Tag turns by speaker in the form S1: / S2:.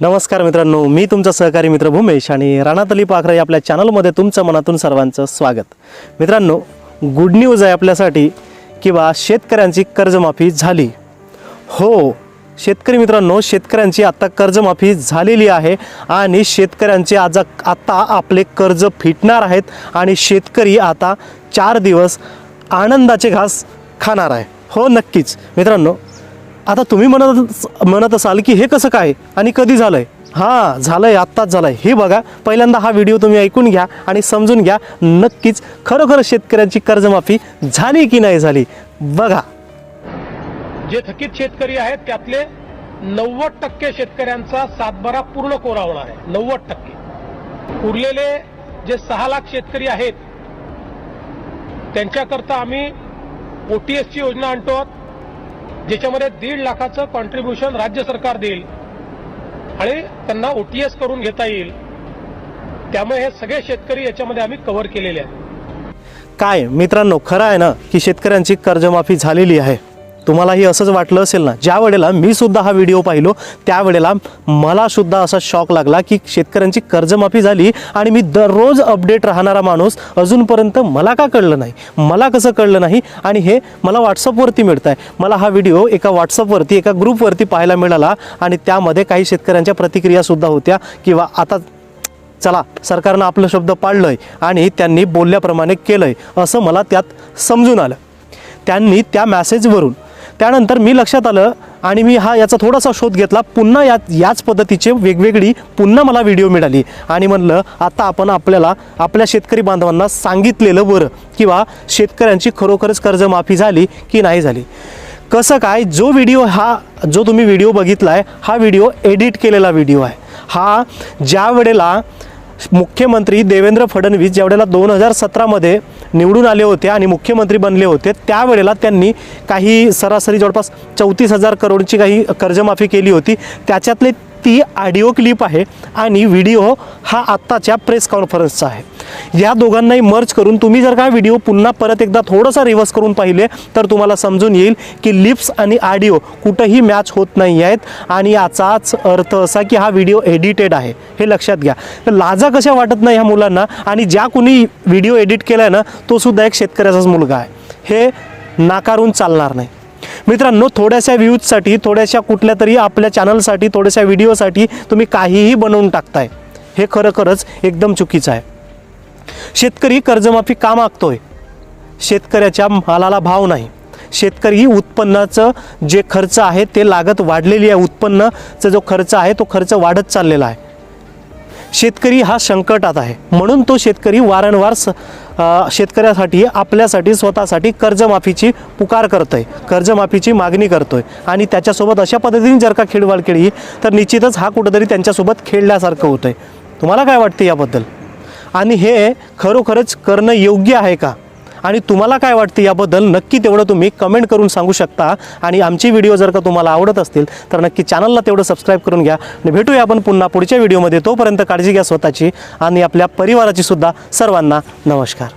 S1: नमस्कार मित्रांनो मी तुमचा सहकारी मित्र भूमेश आणि राणातली पाखरे आपल्या चॅनलमध्ये तुमचं मनातून सर्वांचं स्वागत. मित्रांनो गुड न्यूज आहे आपल्यासाठी किंवा शेतकऱ्यांची कर्जमाफी झाली. हो शेतकरी मित्रांनो शेतकऱ्यांची आत्ता कर्जमाफी झालेली आहे आणि शेतकऱ्यांचे आज आत्ता आपले कर्ज फिटणार आहेत आणि शेतकरी आता चार दिवस आनंदाचे घास खाणार आहे. हो नक्कीच. मित्रांनो आता तुम्ही म्हणत म्हणत असाल की हे कसं काय? आणि कधी झालंय? हां झालंय आत्ताच झालंय. हे बघा पहिल्यांदा हा व्हिडिओ तुम्ही ऐकून घ्या आणि समजून घ्या नक्कीच खरोखर शेतकऱ्यांची कर्जमाफी झाली की नाही झाली. बघा.
S2: जे थकीत शेतकरी आहेत त्यातले नव्वद टक्के शेतकऱ्यांचा सातबारा पूर्ण कोरा आहे. नव्वद टक्के. उरलेले जे सहा लाख शेतकरी आहेत त्यांच्याकरता आम्ही ओटीएसची योजना आणतो. आहोत ज्याच्यामध्ये दीड लाखाचं कॉन्ट्रीब्युशन राज्य सरकार देईल. आणि त्यांना ओटीएस करून घेता येईल. त्यामुळे हे सगळे शेतकरी याच्यामध्ये आम्ही कव्हर केलेले आहेत.
S1: काय मित्रांनो खरं आहे ना की शेतकऱ्यांची कर्जमाफी झालेली आहे. तुम्हालाही असंच वाटलं असेल ना? ज्या वेळेला मी सुद्धा हा व्हिडिओ पाहिलो त्यावेळेला मला सुद्धा असा शॉक लागला की शेतकऱ्यांची कर्जमाफी झाली आणि मी दररोज अपडेट राहणारा माणूस अजूनपर्यंत मला का कळलं नाही? मला कसं कळलं नाही? आणि हे मला व्हॉट्सअपवरती मिळतं आहे मला हा व्हिडिओ एका व्हॉट्सअपवरती एका ग्रुपवरती पाहायला मिळाला आणि त्यामध्ये काही शेतकऱ्यांच्या प्रतिक्रियासुद्धा होत्या किंवा आता चला सरकारनं आपलं शब्द पाळलंय आणि त्यांनी बोलल्याप्रमाणे केलंय असं मला त्यात समजून आलं. त्यांनी त्या मॅसेजवरून त्यानंतर मी लक्षात आलं आणि मी हा याचा थोडासा शोध घेतला. पुन्हा या याच पद्धतीचे वेगवेगळी पुन्हा मला व्हिडिओ मिळाली. आणि म्हणलं आता आपण आपल्याला आपल्या शेतकरी बांधवांना सांगितलेलं बरं. किंवा शेतकऱ्यांची खरोखरच कर्जमाफी झाली की नाही झाली. कसं काय जो व्हिडिओ हा जो तुम्ही व्हिडिओ बघितला आहे हा व्हिडिओ एडिट केलेला व्हिडिओ आहे. हा ज्या वेळेला मुख्यमंत्री देवेंद्र फडणवीस ज्यावेळेला दोन हजार सतरामध्ये निवडून आले होते आणि मुख्यमंत्री बनले होते त्यावेळेला त्यांनी काही सरासरी जवळपास चौतीस हजार करोडची काही कर्जमाफी केली होती. त्याच्यातले ती ऑडिओ क्लिप आहे आणि व्हिडिओ हा आत्ताच्या प्रेस कॉन्फरन्सचा आहे. या दोघांनाही मर्ज करून तुम्ही जर का व्हिडिओ पुन्हा परत एकदा थोडासा रिव्हर्स करून पाहिले तर तुम्हाला समजून येईल की लिप्स आणि ऑडिओ कुठंही मॅच होत नाही आहेत. आणि याचाच अर्थ असा की हा व्हिडिओ एडिटेड आहे. हे लक्षात घ्या. तर लाजा कशा वाटत नाही ह्या मुलांना? आणि ज्या कुणी व्हिडिओ एडिट केला आहे ना तो सुद्धा एक शेतकऱ्याचाच मुलगा आहे. हे नाकारून चालणार नाही. मित्रांनो थोड्याशा व्ह्यूजसाठी थोड्याशा कुठल्या तरी आपल्या चॅनलसाठी थोड्याशा व्हिडिओसाठी तुम्ही काहीही बनवून टाकताय. हे खरोखरच एकदम चुकीचं आहे. शेतकरी कर्जमाफी का मागतोय? शेतकऱ्याच्या मालाला भाव नाही. शेतकरी उत्पन्नाचं जे खर्च आहे ते लागत वाढलेली आहे. उत्पन्नाचा जो खर्च आहे तो खर्च वाढत चाललेला आहे. शेतकरी हा संकटात आहे. म्हणून तो शेतकरी वारंवार स शेतकऱ्यासाठी आपल्यासाठी स्वतःसाठी कर्जमाफीची पुकार करतोय. कर्जमाफीची मागणी करतोय. आणि त्याच्यासोबत अशा पद्धतीने जर का खेळवाळ केली तर निश्चितच हा कुठंतरी त्यांच्यासोबत खेळल्यासारखं होतंय. तुम्हाला काय वाटतं याबद्दल? आणि हे खरोखरच करणं योग्य आहे का? आणि तुम्हाला काय वाटतं याबद्दल नक्की तेवढं तुम्ही कमेंट करून सांगू शकता. आणि आमची व्हिडिओ जर का तुम्हाला आवडत असतील तर नक्की चॅनलला तेवढं सबस्क्राईब करून घ्या. आणि भेटूया आपण पुन्हा पुढच्या व्हिडिओमध्ये तोपर्यंत काळजी घ्या स्वतःची आणि आपल्या परिवाराची सुद्धा सर्वांना नमस्कार.